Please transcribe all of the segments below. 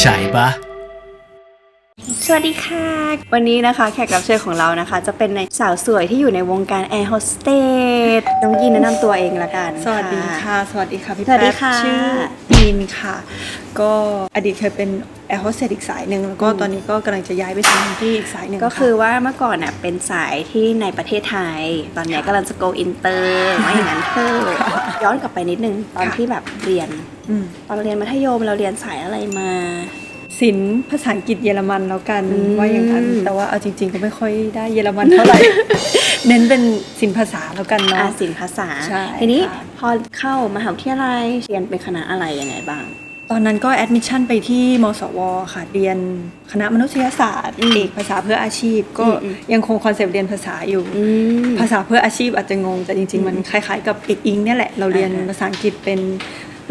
ใช่ปะ สวัสดีค่ะ วันนี้นะคะแขกรับเชิญของเรานะคะ จะเป็นในสาวสวยที่อยู่ในวงการแอร์โฮสเตสน้องยินแนะนำตัวเองละกัน สวัสดีค่ะ สวัสดีค่ะพี่สวัสดีแป๊บค่ะ ชื่อบีนค่ะ ก็อดีตเคยเป็นแอร์โฮสเตสอีกสายหนึ่งแล้วก็ตอนนี้ก็กำลังจะย้ายไปทำที่อีกสายหนึ่งก็คือว่าเมื่อก่อนน่ะเป็นสายที่ในประเทศไทย ตอนเนี้ยกำลังจะ go inter ว่าอย่างนั้นเถอะย้อนกลับไปนิดนึงตอนที่แบบเรียน อืม ตอนเรียนมัธยมเราเรียนสายอะไรมา ศิลป์ภาษาอังกฤษเยอรมันแล้วกันอืมว่าอย่างนั้นแต่ว่าเอาจริง ๆ ก็ไม่ค่อยได้เยอรมันเท่าไหร่ เน้นเป็นศิลป์ภาษาแล้วกันอาเนาะศิลป์ภาษาใช่ทีนี้ค่ะพอเข้ามหาวิทยาลัยเรียนเป็นคณะอะไรยังไงบ้าง ตอนนั้นก็แอดมิชชั่นไปที่มสวค่ะเรียนคณะมนุษยศาสตร์อืมเอกภาษาเพื่ออาชีพ ก็อืมอืมยังคงคอนเซปต์เรียนภาษาอยู่อืมภาษาเพื่ออาชีพอาจจะงงแต่จริง ๆ มันคล้ายๆ กับเอกอิงเนี่ยแหละเราเรียนอ่าฮะภาษาอังกฤษเป็น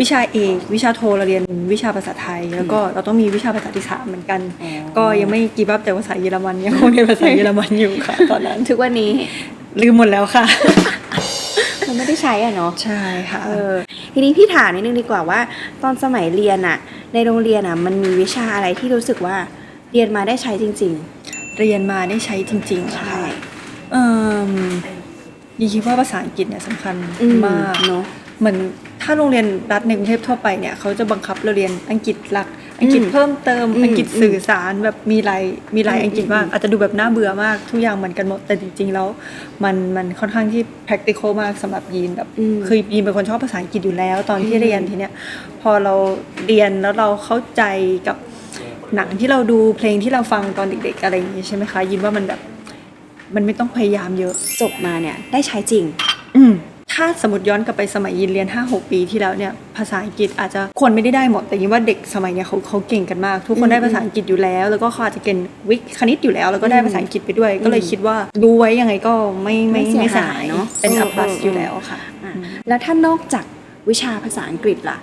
วิชาเอกวิชาโทเราเรียนวิชาภาษาไทย แล้วก็เราต้องมีวิชาภาษาที่สามเหมือนกันอ๋อก็ยังไม่กีบับแต่ภาษาเยอรมันยังคงเรียนภาษาเยอรมันอยู่ค่ะตอนนั้นทุกวันนี้ลืมหมดแล้วค่ะมันไม่ได้ใช้อะเนาะใช่ค่ะเออทีนี้พี่ถามนิดนึงดีกว่าว่า ตอนสมัยเรียนอะในโรงเรียนอะมันมีวิชาอะไรที่รู้สึกว่าเรียนมาได้ใช้จริงเรียนมาได้ใช้จริงๆๆใช่ค่ะเอ่มยีคิดว่าภาษาอังกฤษเนี่ยสำคัญอืมากเนาะเหมือน ถ้าโรงเรียนรัฐในกรุงเทพทั่วไปเนี่ยเขาจะบังคับเราเรียนอังกฤษหลัก อังกฤษอืมเพิ่มเติมอืมอังกฤษสื่อสารแบบมีหลายมีหลายอืมอังกฤษมากอืมอาจจะดูแบบน่าเบื่อมากทุกอย่างเหมือนกันหมดแต่จริงๆแล้วมันมันค่อนข้างที่ practical มากสำหรับยีนแบบอืมคือยีนเป็นคนชอบภาษาอังกฤษอยู่แล้ว ตอนที่อืมเรียนทีเนี้ยพอเราเรียนแล้วเราเข้าใจกับหนังที่เราดูเพลงที่เราฟังตอนเด็ก ๆ อะไรอย่างนี้ใช่ไหมคะยินว่ามันแบบ มันไม่ต้องพยายามเยอะจบมาเนี่ย ได้ใช้จริง อืม ถ้าสมมติย้อนกลับไปสมัยยินเรียน 5-6 ปีที่แล้วเนี่ยภาษาอังกฤษอาจจะคนไม่ได้ได้หมดแต่ยินว่าเด็กสมัยเนี้ยเขาเขาเก่งกันมาก ทุกคนได้ภาษาอังกฤษอยู่แล้ว แล้วก็เขาอาจจะเก่งวิทย์คณิตอยู่แล้ว แล้วก็ได้ภาษาอังกฤษไปด้วย ก็เลยคิดว่ารู้ไว้ยังไงก็ไม่ไม่ไม่เสียไม่เสียหาหายยเนอะเป็นเออัอพลัสเอออยู่แล้วค่ะอะ แล้วถ้านอกจากวิชาภาษาอังกฤษล่ะ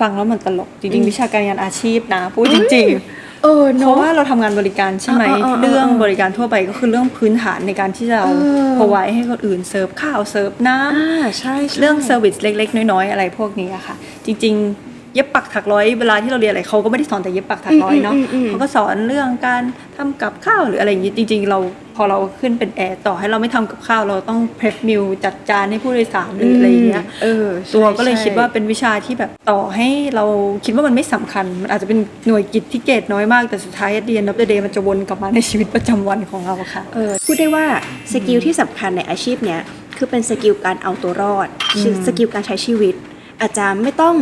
ฟังแล้วมันตลกจริงๆ วิชาการงานอาชีพนะพูดจริง ๆ เออเพราะว่าเราทำงานบริการใช่ไหม อ่าอ่าอ่าเรื่องบริการทั่วไปก็คือเรื่องพื้นฐานในการที่จะเออ พอไว้ให้คนอื่นเสิร์ฟข้าวเสิร์ฟน้ำอ่าใช่ใช่ เรื่องเซอร์วิสเล็ก ๆ น้อย ๆ อะไรพวกนี้อะค่ะ จริง ๆ เย็บปักถักร้อยเวลาที่เราเรียนอะไรเขาก็ไม่ได้สอนแต่เย็บปักถักร้อยเนาะอืมอืมอืมเขาก็สอนเรื่องการทำกับข้าวหรืออะไรอย่างนี้จริง ๆ เราพอเราขึ้นเป็นแอร์ต่อให้เราไม่ทำกับข้าวเราต้องเพรสมิลจัดจานให้ผู้โดยสารหรืออะไรอย่างเงี้ยเออใช่ตัวก็เลยใช่คิดว่าเป็นวิชาที่แบบต่อให้เราคิดว่ามันไม่สำคัญ มันอาจจะเป็นหน่วยกิจที่เกรดน้อยมากแต่สุดท้ายเรียนนับเดย์มันจะวนกลับมาในชีวิตประจำวันของเราค่ะเออพูดได้ว่าสกิลที่สำคัญในอาชีพเนี้ยคือเป็นสกิลการเอาตัวรอดอืมสกิลการใช้ชีวิต อาจจะไม่ต้อง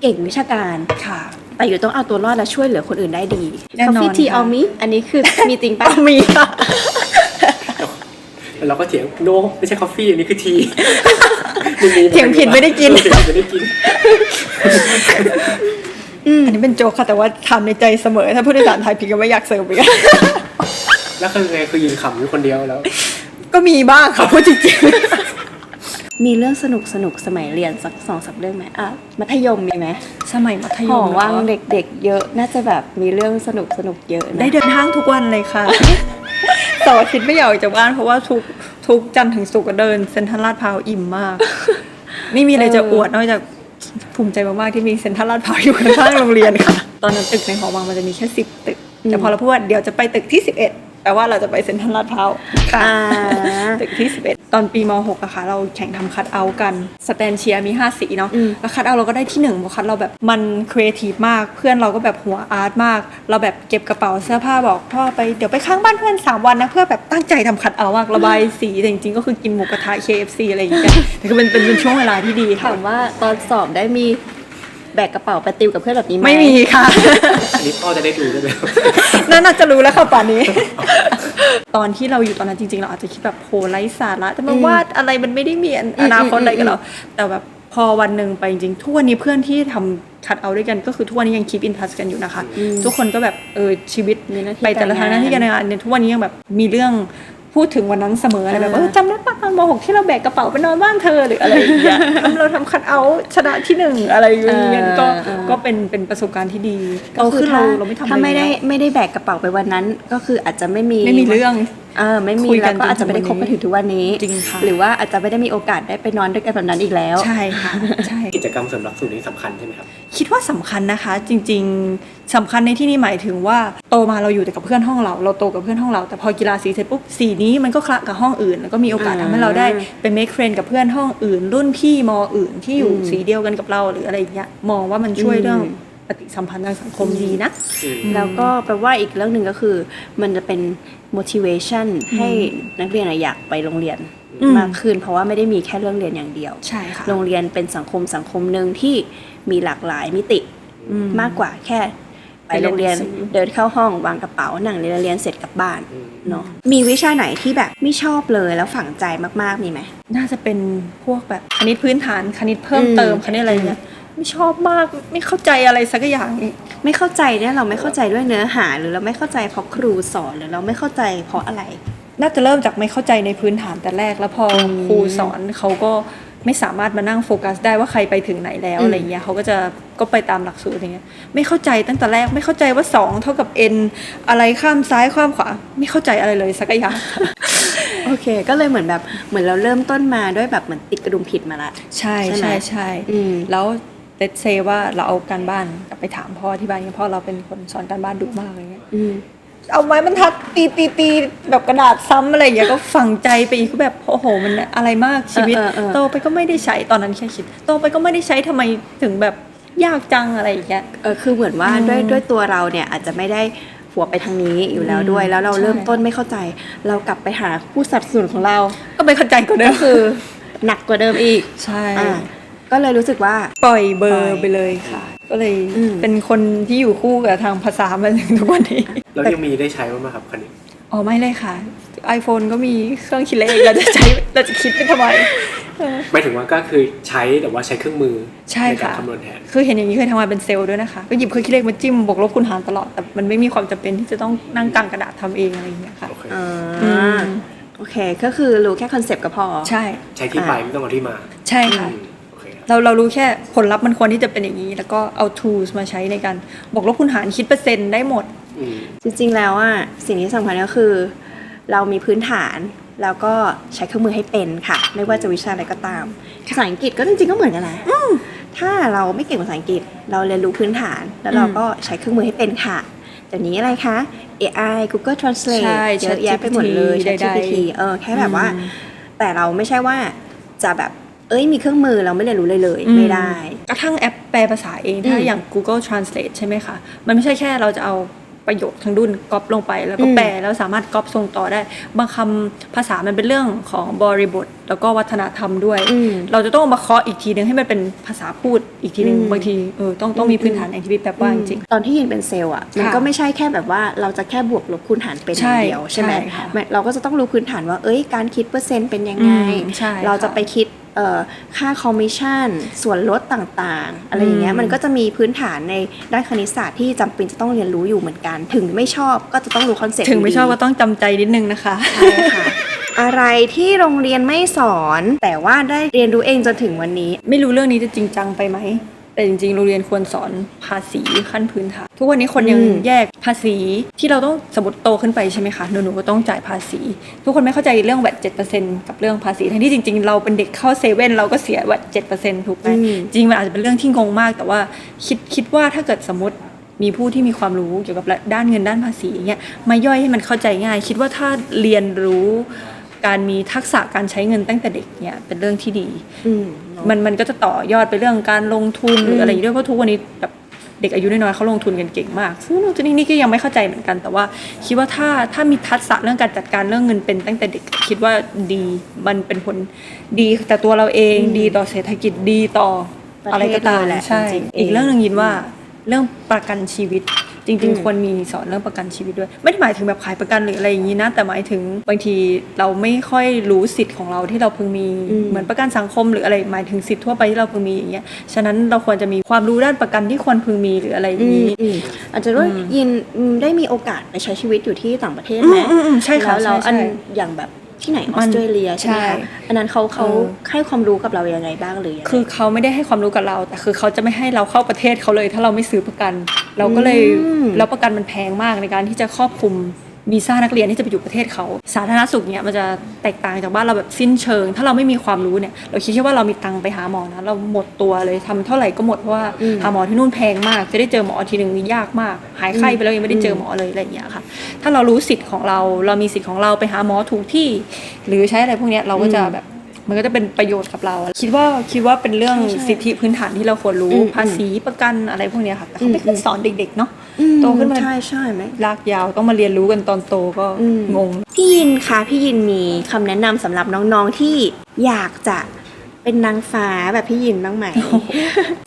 เก่งวิชาการค่ะ แต่อยู่ต้องเอาตัวรอดและช่วยเหลือคนอื่นได้ดีแน่นอน Coffee tea ค่ะเอามิอันนี้คือ มีจริงปะมีค่ะเราก็เถียงโนไม่ใช่กาแฟอันนี้คือทีเถียงผิดไม่ได้กิน เถียงผิดไม่ได้กิน อันนี้เป็นโจกค่ะแต่ว่าทำในใจเสมอ ถ้าผู้โดยสารไทยผิดก็ไม่อยากเสิร์ฟอีก แล้วคือไงคือยืนขำอยู่คนเดียวแล้ว ก็มีบ้างค่ะพูดจริง มีเรื่องสนุกสนุกๆสมัยเรียนสักสองสามเรื่องไหมอะมัธยมมีไหมๆสมัยมัธยหอมว่างเหรอเด็กๆ เยอะน่าจะแบบมีเรื่องสนุกสนุกๆเยอะนะได้เดินห้างทุกวันเลยค่ะเสาร์อาทิตย์ไม่อยากออกจากบ้านเพราะว่าทุกทุกจันทร์ถึงศุกร์ก็เดินเซ็นทรัลลาดพร้าวอิ่มมาก ไม่มีอะไรจะอวดนอกจากภูมิใจมากๆที่มีเซ็นทรัลลาดพร้าวอยู่ข้างๆโรงเรียนค่ะ ตอนนั้นตึกในหอวังมันจะมีแค่สิบตึก แต่พอเราพูดว่าเดี๋ยวจะไปตึกที่สิบเอ็ด แปลว่าเราจะไปเซ็นทรัลลาดพร้าวค่ะอ่าตึกที่ 11 ตอนปีม .6 อะค่ะ เราแข่งทำคัดเอาท์กัน สแตนเชียร์มี 5 สีเนาะอืมแล้วคัดเอาท์เราก็ได้ที่1เพราะคัดเราแบบมันครีเอทีฟมาก เพื่อนเราก็แบบหัวอาร์ตมาก เราแบบเก็บกระเป๋าเสื้อผ้าบอกพ่อไปเดี๋ยวไปข้างบ้านเพื่อน 3 วันนะเพื่อแบบตั้งใจทำคัดเอาท์มากระบายสีแต่จริงๆก็คือกินหมูกระทะ KFC อะไรอย่างเงี้ยแต่คือเป็นเป็นเป็นช่วงเวลาที่ดีค่ะถามว่าตอนสอบได้มี แบกกระเป๋าไปติวกับเพื่อนแบบนี้ไหมไม่มีค่ะ อันนี้พ่อจะได้ดูด้วยไหมนั่นน่าจะรู้แล้วค่ะป่านนี้ ตอนที่เราอยู่ตอนนั้นจริงๆ เราอาจจะคิดแบบโหไร้สาระแต่มาวาดอะไรมันไม่ได้มีอนาคตอะไรกับเราแต่แบบพอวันหนึ่งไปจริงๆทุกวันนี้เพื่อนที่ทำคัดเอาท์ด้วยกันก็คือทุกวันนี้ยังคีปอินทัชกันอยู่นะคะ ทุกคนก็แบบเออชีวิตมีหน้าที่ไปแต่ละทางหน้าที่การงานเนี่ยทุกวันนี้ยังแบบมีเรื่อง พูดถึงวันนั้นเสมออะไรแบบอ่าเออจำได้ปะตอนมหกที่เราแบกกระเป๋าไปนอนบ้านเธอหรืออะไรอย่างเงี้ยเราทำคัดเอาท์ชนะที่หนึ่งอะไรอย่างเงี้ยก็ก็เป็นเป็นประสบการณ์ที่ดีก็คือเราถ้าเราไม่ทำถ้าอะรไม่ได้แล้วไม่ได้แบกกระเป๋าไปวันนั้น ก็คืออาจจะไม่มีไม่มีเรื่อง เออไม่มีคุยกัแล้วนก็อาจจะไม่ได้คบกันถึงทุกวันนี้ จริงค่ะ หรือว่าอาจจะไม่ได้มีโอกาสได้ไปนอนด้วยกันแบบนั้นอีกแล้ว ใช่ค่ะใช่ กิจกรรมเสริมหลักสูตรนี้สำคัญใช่ไหมครับ คิดว่าสำคัญนะคะจริงๆสำคัญในที่นี้หมายถึงว่าโตมาเราอยู่แต่กับเพื่อนห้องเรา เราโตกับเพื่อนห้องเราแต่พอกีฬาสีเสร็จปุ๊บสีนี้มันก็คละกับห้องอื่น แล้วก็มีโอกาสอ่าทำให้เราได้ไป make friend กับเพื่อนห้องอื่น รุ่นพี่มอื่นที่อยู่อืมสีเดียวกันกับเราหรืออะไรอย่างเงี้ยมองว่ามันช่วยอืมเรื่องปฏิสัมพันธ์ทางสังคมดีนะอืมแล้วก็แปลว่าอีกเรื่องหนึ่งก็คือ มันจะเป็น motivation ให้นักเรียนอะอยากไปโรงเรียนอืมมากขึ้น เพราะว่าไม่ได้มีแค่เรื่องเรียนอย่างเดียว ใช่ค่ะ โรงเรียนเป็นสังคมสังคมหนึ่งที่มีหลากหลายมิติอืมมากกว่าแค่ไปไปเรียนโรงเรียนหนังสือเดินเข้าห้องวางกระเป๋าหนังเรียนเรียนเสร็จกลับบ้านอืมเนาะมีวิชาไหนที่แบบไม่ชอบเลยแล้วฝังใจมากๆมีไหมน่าจะเป็นพวกแบบคณิตพื้นฐานคณิตเพิ่มอืมเติมคณิตอะไรเงี้ย ไม่ชอบมากไม่เข้าใจอะไรสักอย่างไม่เข้าใจเนี่ยเราไม่เข้าใจด้วยเนื้อหา หรือเราไม่เข้าใจเพราะครูสอนหรือเราไม่เข้าใจเพราะอะไร น่าจะเริ่มจากไม่เข้าใจในพื้นฐานแต่แรก แล้วพออมครูสอนเขาก็ไม่สามารถมานั่งโฟกัสได้ว่าใครไปถึงไหนแล้วอืมอะไรเงี้ยเขาก็จะก็ไปตามหลักสูตรอย่างเงี้ยไม่เข้าใจตั้งแต่แรกไม่เข้าใจว่า 2 เท่ากับ n อะไรข้ามซ้ายข้ามขวา ไม่เข้าใจอะไรเลยสักอย่างโอเค ก็เลยเหมือนแบบเหมือนเราเริ่มต้นมาด้วยแบบเหมือนติดกระดุมผิดมาละ ใช่ใช่ไหมใช่ใช่อืมแล้ว เลตเซว่าเราเอาการบ้านกลับไปถามพ่อที่บ้านเงี้ยพ่อเราเป็นคนสอนการบ้านดุมากอะไรเงี้ยอืมเอาไม้บรรทัดตีตีตีแบบกระดาษซ้ำอะไรอย่างเงี้ยก็ฝังใจไปอีกก็แบบโอ้โหมันอะไรมากชีวิตเออเออเออโตไปก็ไม่ได้ใช้ตอนนั้นแค่คิดโตไปก็ไม่ได้ใช้ทำไมถึงแบบยากจังอะไรอย่างเงี้ยเออคือเหมือนว่าอืมด้วยด้วยตัวเราเนี่ยอาจจะไม่ได้หัวไปทางนี้อยู่แล้วด้วยอืมแล้วเราใช่เริ่มต้นไม่เข้าใจ เรากลับไปหาผู้สนับสนุนของเรา ก็ไม่เข้าใจก็เดิก็มคือ หนักกว่าเดิมอีกใช่อ่า ก็เลยรู้สึกว่า ปล่อยเบอปล่อยร์ไปเลยค่ะ ก็เลยอืม เป็นคนที่อยู่คู่กับทางภาษามาถึงทุกวันนี้ แล้วยังมีได้ใช้บ้างไหมครับคันนี้ อ๋อไม่เลยค่ะ iPhone ก็มีเครื่องคิดเลขเราจะใช้ เราจะคิดไปทำไมเออหมายถึงว่าก็คือใช้แต่ว่าใช้เครื่องมือใช่การค่ะ คำนวณแทน คือเห็นอย่างนี้เคยทำงานเป็นเซลล์ด้วยนะคะ ก็หยิบเครื่องคิดเลขมาจิ้มบวกลบคูณหารตลอด แต่มันไม่มีความจำเป็นที่จะต้องนั่งกลางกระดาษทำเองอะไรอย่างเงี้ยค่ะ โอเค อ่าอืมโอเค ก็คือรู้แค่คอนเซปต์ก็พอ ใช่ ใช้ที่ไปไม่ต้องเอาที่มา ใช่ค่ะ อืมโอ เคครับเราเรารู้แค่ผลลัพธ์มันควรที่จะเป็นอย่างนี้ แล้วก็เอา tools มาใช้ในการบวกลบคูณหารคิดเปอร์เซ็นต์ได้หมดอืมจริงๆแล้วอะสิ่งที่สำคัญก็คือ เรามีพื้นฐานแล้วก็ใช้เครื่องมือให้เป็นค่ะ ไม่ว่าจะวิชาอะไรก็ตามภาษาอังกฤษก็จริงๆก็เหมือนกันนะถ้าเราไม่เก่งภาษาอังกฤษ เราเรียนรู้พื้นฐาน แล้วเราก็ใช้เครื่องมือให้เป็นค่ะเดี๋ยวนี้อะไรคะ AI Google Translate ใช่เยอะแยะไปหมดเลย ChatGPT ใดๆ ChatGPT เออแค่แบบว่าอืมแต่เราไม่ใช่ว่าจะแบบ เอ้ยมีเครื่องมือเราไม่เรียนรู้เลยเลยอืไม่ได้ กระทั่งแอปแปลภาษาเองถ้าอืมอย่าง Google Translate ใช่ไหมคะ มันไม่ใช่แค่เราจะเอาประโยคทั้งดุนก๊อปลงไป แล้วก็อืมแปลแล้วสามารถก๊อปส่งต่อได้ บางคำภาษามันเป็นเรื่องของบริบท แล้วก็วัฒนธรรมด้วยอืมเราจะต้องเอามาเคาะอีกทีนึงให้มันเป็นภาษาพูดอีกทีนึงอืมบางทีเออต้องต้องมีพื้นฐานอย่างที่พี่แป๊บว่าจริงตอนที่ยินเป็นเซลล์อะมันค่ะก็ไม่ใช่แค่แบบว่าเราจะแค่บวกลบคูณหารเป็นอใช่ย่างเดียวใช่ไหมใช่ค่ะมันเราก็จะต้องรู้พื้นฐานว่าเอ้ยการคิดเปอร์เซ็นต์เป็นยังไงอืมใช่เราจะค่ะไปคิดเอ่อ ค่าคอมมิชชั่น ส่วนลดต่างๆ อะไรอย่างเงี้ยอืมมันก็จะมีพื้นฐานในด้านคณิตศาสตร์ที่จำเป็นจะต้องเรียนรู้อยู่เหมือนกัน ถึงไม่ชอบก็จะต้องรู้คอนเซ็ปต์ถึงไม่ยู่ดีชอบก็ต้องจำใจนิดนึงนะคะใช่ค่ะอะไรที่โรงเรียนไม่สอน แต่ว่าได้เรียนรู้เองจนถึงวันนี้ ไม่รู้เรื่องนี้จะจริงจังไปไหม แต่จริงๆ โรงเรียนควรสอนภาษีขั้นพื้นฐาน ทุกวันนี้คนยังอืมแยกภาษีที่เราต้องสมมติโตขึ้นไปใช่ไหมคะ หนูๆก็ต้องจ่ายภาษี ทุกคนไม่เข้าใจเรื่องแวดเจ็ดเปอร์เซ็นกับเรื่องภาษี ทั้งที่จริง ๆ เราเป็นเด็กเข้าเซเว่นเราก็เสียแวดเจ็ดเปอร์เซ็นถูกไหมอืมจริงๆมันอาจจะเป็นเรื่องที่งงมาก แต่ว่าคิดคิดว่าถ้าเกิดสมมติมีผู้ที่มีความรู้เกี่ยวกับด้านเงินด้านภาษีอย่างเงี้ยมาย่อยให้มันเข้าใจง่าย คิดว่าถ้าเรียนรู้ การมีทักษะการใช้เงินตั้งแต่เด็กเนี่ยเป็นเรื่องที่ดีอืมเนอะมันมันก็จะต่อยอดไปเรื่องการลงทุนหรืออะไรอย่างนี้ด้วยเพราะทุกวันนี้แบบเด็กอายุน้อยๆเขาลงทุนกันเก่งมาก ซึ่งนู่นนี่นี่ก็ยังไม่เข้าใจเหมือนกัน แต่ว่าคิดว่าถ้าถ้ามีทักษะเรื่องการจัดการเรื่องเงินเป็นตั้งแต่เด็กคิดว่าดีมันเป็นผลดีแต่ตัวเราเองอืมดีต่อเศรษฐกิจดีต่อประเทศอะไรก็ตามเลยแหละใช่จริงๆอีกเรื่องหนึ่งยินว่าเรื่องประกันชีวิต จริงอืมๆควรมีสอนเรื่องประกันชีวิตด้วย ไม่ได้หมายถึงแบบขายประกันหรืออะไรอย่างนี้นะ แต่หมายถึงบางทีเราไม่ค่อยรู้สิทธิ์ของเราที่เราพึงมีอืมเหมือนประกันสังคมหรืออะไรหมายถึงสิทธิ์ทั่วไปที่เราพึงมีอย่างเงี้ยฉะนั้นเราควรจะมีความรู้ด้านประกันที่ควรพึงมีหรืออะไรอย่างนี้อืมอาจจะด้วยอืมยินอืมได้มีโอกาสไปใช้ชีวิตอยู่ที่ต่างประเทศอืไหมมอืมอืมใช่ค่ะแล้วแล้วใช่อันใช่อย่างแบบ ที่ไหนอมัอนสเตรเลียใช่ไหมใช่คะอันนั้นเขาเขาเออให้ความรู้กับเรายังไงบ้างหรือยังไงคือเขาไม่ได้ให้ความรู้กับเรา แต่คือเขาจะไม่ให้เราเข้าประเทศเขาเลย ถ้าเราไม่ซื้อประกัน เราก็เลยอืมแล้วประกันมันแพงมากในการที่จะครอบคลุม วีซ่านักเรียนที่จะไปอยู่ประเทศเขา สาธารณสุขเนี่ยมันจะแตกต่างจากบ้านเราแบบสิ้นเชิง ถ้าเราไม่มีความรู้เนี่ยเราคิดแค่ว่าเรามีตังค์ไปหาหมอนะเราหมดตัวเลยทำเท่าไหร่ก็หมดเพราะว่าอืมหาหมอที่นู่นแพงมาก จะได้เจอหมอทีหนึ่งยากมาก หายไข้ไปแล้วยังไม่ได้เจอหมอเลยอะไรอย่างเงี้ยค่ะ ถ้าเรารู้สิทธิ์ของเราเรามีสิทธิ์ของเราไปหาหมอถูกที่ หรือใช้อะไรพวกเนี้ยเราก็จะแบบ มันก็จะเป็นประโยชน์กับเรา คิดว่าคิดว่าเป็นเรื่องใช่ใช่สิทธิพื้นฐานที่เราควรรู้อืมภาษีประกันอะไรพวกเนี้ยค่ะแต่เขาไม่เคยสอนเด็กๆเนาะอืมโตขึ้นมาใช่ใช่ไหมลากยาวต้องมาเรียนรู้กันตอนโตก็อืมงงพี่ยินคะพี่ยินมีคำแนะนำสำหรับน้องๆที่อยากจะเป็นนางฟ้าแบบพี่ยินบ้างไหม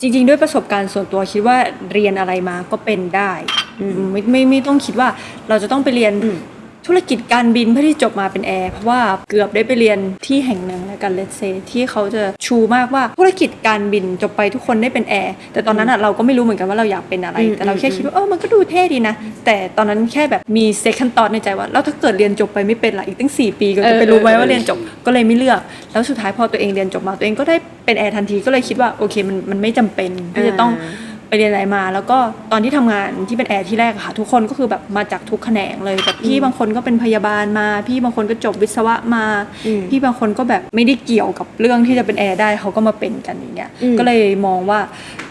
จริง ๆ ด้วยประสบการณ์ส่วนตัวคิดว่าเรียนอะไรมาก็เป็นได้อืมไม่ไม่ไม่ต้องคิดว่าเราจะต้องไปเรียนอืม ธุรกิจการบินเพื่อที่จบมาเป็นแอร์เพราะว่าเกือบได้ไปเรียนที่แห่งหนึ่งแล้วกันเลสเซที่เขาจะชูมากว่าธุรกิจการบินจบไปทุกคนได้เป็นแอร์แต่ตอนนั้นอะเราก็ไม่รู้เหมือนกันว่าเราอยากเป็นอะไรอืมแต่เราแค่คิดว่าเออมันก็ดูเท่ดีนะ แต่ตอนนั้นแค่แบบมี second thought ในใจว่าแล้วถ้าเกิดเรียนจบไปไม่เป็นล่ะอีกตั้ง 4 ปีก็จะไปรู้ไหมว่าเรียนจบก็เลยไม่เลือก แล้วสุดท้ายพอตัวเองเรียนจบมาตัวเองก็ได้เป็นแอร์ทันทีก็เลยคิดว่าโอเคมันมันไม่จำเป็นที่จะต้องอ่า ไปเรียนอะไรมา แล้วก็ตอนที่ทำงานที่เป็นแอร์ที่แรกอะค่ะ ทุกคนก็คือแบบมาจากทุกแขนงเลยแบบพี่บางคนก็เป็นพยาบาลมา พี่บางคนก็จบวิศวะมาอืมพี่บางคนก็แบบไม่ได้เกี่ยวกับเรื่องที่จะเป็นแอร์ได้เขาก็มาเป็นกันอย่างเงี้ยอืมก็เลยมองว่า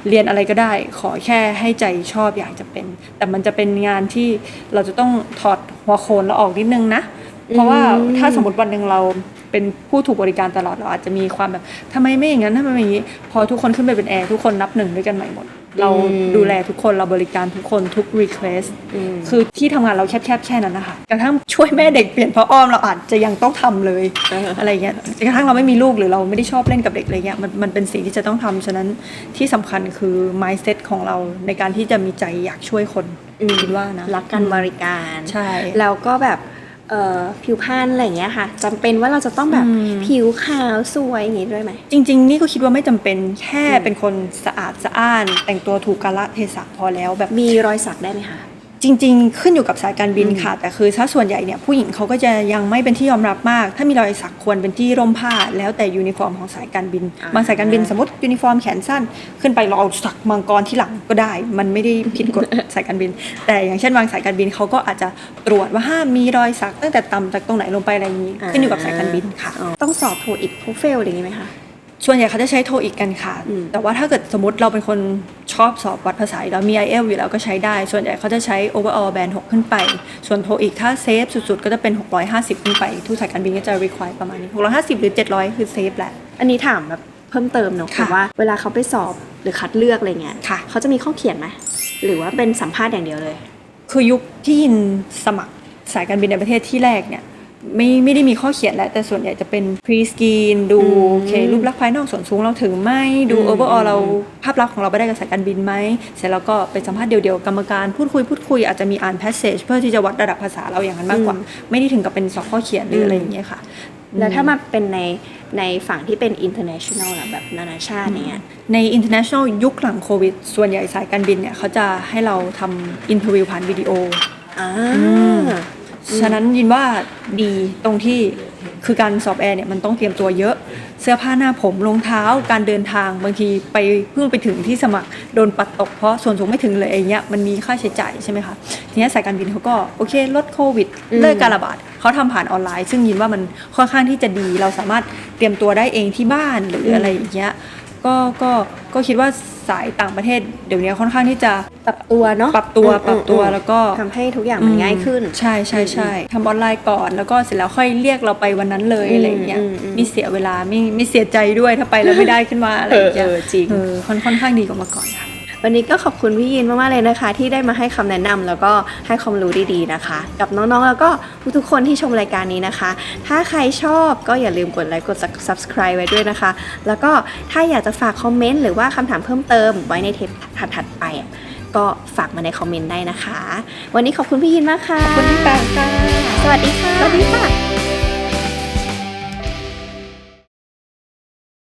เรียนอะไรก็ได้ ขอแค่ให้ใจชอบอยากจะเป็น แต่มันจะเป็นงานที่เราจะต้องถอดหัวโขนเราออกนิดนึงนะเพราะว่าถ้าสมมติวันหนึ่งเราเป็นผู้ถูกบริการตลอดเราอาจจะมีความแบบทำไมไม่อย่างนั้นทำไมไม่อย่างนี้ พอทุกคนขึ้นไปเป็นแอร์ทุกคนนับหนึ่งด้วยกันใหม่หมด เราอืมดูแลทุกคนเราบริการทุกคนทุก request อืมคือที่ทำงานเราแคบๆแค่นั้นนะคะกระทั่งช่วยแม่เด็กเปลี่ยนผ้าอ้อมเราอาจจะยังต้องทำเลยเออออะไรเงี้ยกระทั่งเราไม่มีลูกหรือเราไม่ได้ชอบเล่นกับเด็กอะไรเงี้ยมันมันเป็นสิ่งที่จะต้องทำฉะนั้นที่สำคัญคือ mindset ของเราในการที่จะมีใจอยากช่วยคนอืมคิดว่านะรักการบริการใช่แล้วก็แบบเอ่อ ผิวพรรณอะไรอย่างเงี้ยค่ะจำเป็นว่าเราจะต้องแบบอืมผิวขาวสวยอย่างงี้ด้วยไหม จริง ๆ นี่ก็คิดว่าไม่จำเป็นแค่อืมเป็นคนสะอาดสะอ้าน แต่งตัวถูกกาลเทศะพอแล้วแบบมีรอยสักได้ไหมคะ จริง ๆ ขึ้นอยู่กับสายการบินอืมค่ะ แต่คือถ้าส่วนใหญ่เนี่ยผู้หญิงเขาก็จะยังไม่เป็นที่ยอมรับมาก ถ้ามีรอยสักควรเป็นที่ร่มผ้า แล้วแต่ยูนิฟอร์มของสายการบินอ่าบางสายการบินสมมติยูนิฟอร์มแขนสั้น ขึ้นไปเราเอาสักมังกรที่หลังก็ได้ มันไม่ได้ผิดกฎสายการบิน แต่อย่างเช่นบางสายการบินเขาก็อาจจะตรวจว่าห้ามมีรอยสักตั้งแต่ต่ำจากตรงไหนลงไปอะไรอย่างนี้ ขึ้นอยู่กับสายการบินค่ะอ๋อต้องสอบโทอีกโทเฟลอะไรอย่างงี้ไหมคะ ส่วนใหญ่เขาจะใช้โทอีกกันค่ะอืมแต่ว่าถ้าเกิดสมมติเราเป็นคนชอบสอบวัดภาษาอยู่แล้วมี i อ l อยู่แล้วก็ใช้ได้ ส่วนใหญ่เขาจะใช้ overall band 6 ขึ้นไป ส่วนโทอีกถ้าเซฟสุดๆ ก็จะเป็น 650 ขึ้นไป ทุกสายการบินก็จะ require ประมาณนี้ 650 หรือ 700 คือเซฟแหละ อันนี้ถามแบบเพิ่มเติมเนอะค่ะคือว่าเวลาเขาไปสอบหรือคัดเลือกอะไรเงี้ยค่ะเขาจะมีข้อเขียนไหมหรือว่าเป็นสัมภาษณ์อย่างเดียวเลย คือยุคที่ยินสมัครสายการบินในประเทศที่แรกเนี่ย ไม่ไม่ได้มีข้อเขียนแล้วแต่ส่วนใหญ่จะเป็น pre screen ดูอืมโอเครูปลักษณ์ภายนอกส่วนสูงเราถึงไหมดูอืม overall เราอืมภาพลักษณ์ของเราไปได้กับสายการบินไหมเสร็จแล้วก็ไปสัมภาษณ์เดียวๆกรรมการพูดคุยพูดคุยอาจจะมีอ่าน passage เพื่อที่จะวัดระดับภาษาเราอย่างนั้นมากกว่า ไม่ได้ถึงกับเป็นสอบข้อเขียนหรืออะไรอย่างเงี้ยค่ะแล้วถ้ามาเป็นในในฝั่งที่เป็น international อะแบบนานาชาติเนี้ยใน international ยุคหลังโควิด ส่วนใหญ่สายการบินเนี่ยเขาจะให้เราทำ interview ผ่านวิดีโออ่าม ฉะนั้นยินว่าดีตรงที่คือการสอบแอร์เนี่ยมันต้องเตรียมตัวเยอะ เสื้อผ้าหน้าผมรองเท้าการเดินทางบางทีไปเพิ่งไปถึงที่สมัครโดนปัดตกเพราะส่วนสูงไม่ถึงเลยอย่างเงี้ยมันมีค่าใช้จ่ายใช่ไหมคะทีนี้สายการบินเขาก็โอเคลดโควิดอืมเลิกการระบาดเขาทำผ่านออนไลน์ ซึ่งยินว่ามันค่อนข้างที่จะดีเราสามารถเตรียมตัวได้เองที่บ้านหรืออะไรอย่างเงี้ย ก็ก็ก็คิดว่าสายต่างประเทศเดี๋ยวนี้ค่อนข้างที่จะปรับตัวเนาะปรับตัวอืมปรับตัวอืมแล้วก็ทำให้ทุกอย่างมันง่ายขึ้น ใช่ใช่ใช่ทำออนไลน์ก่อนแล้วก็เสร็จแล้วค่อยเรียกเราไปวันนั้นเลยอืมอะไรอย่างเงี้ยอืมอืมไม่เสียเวลาไม่ไม่เสียใจด้วยถ้าไปแล้วไม่ได้ขึ้นมาอะไรอย่างเงี้ยเออเออจริงเออค่อนค่อนข้างดีกว่าเมื่อก่อนค่ะ วันนี้ก็ขอบคุณพี่ยินมากๆเลยนะคะ ที่ได้มาให้คำแนะนำแล้วก็ให้ความรู้ดีๆนะคะ กับน้องๆแล้วก็ทุกๆคนที่ชมรายการนี้นะคะ ถ้าใครชอบก็อย่าลืมกดไลค์กด subscribe ไว้ด้วยนะคะ แล้วก็ถ้าอยากจะฝากคอมเมนต์หรือว่าคำถามเพิ่มเติมไว้ในเทปถัดๆไปอะก็ฝากมาในคอมเมนต์ได้นะคะ วันนี้ขอบคุณพี่ยินมากค่ะขอบคุณพี่แปงค่ะ สวัสดีค่ะ สวัสดีค่ะ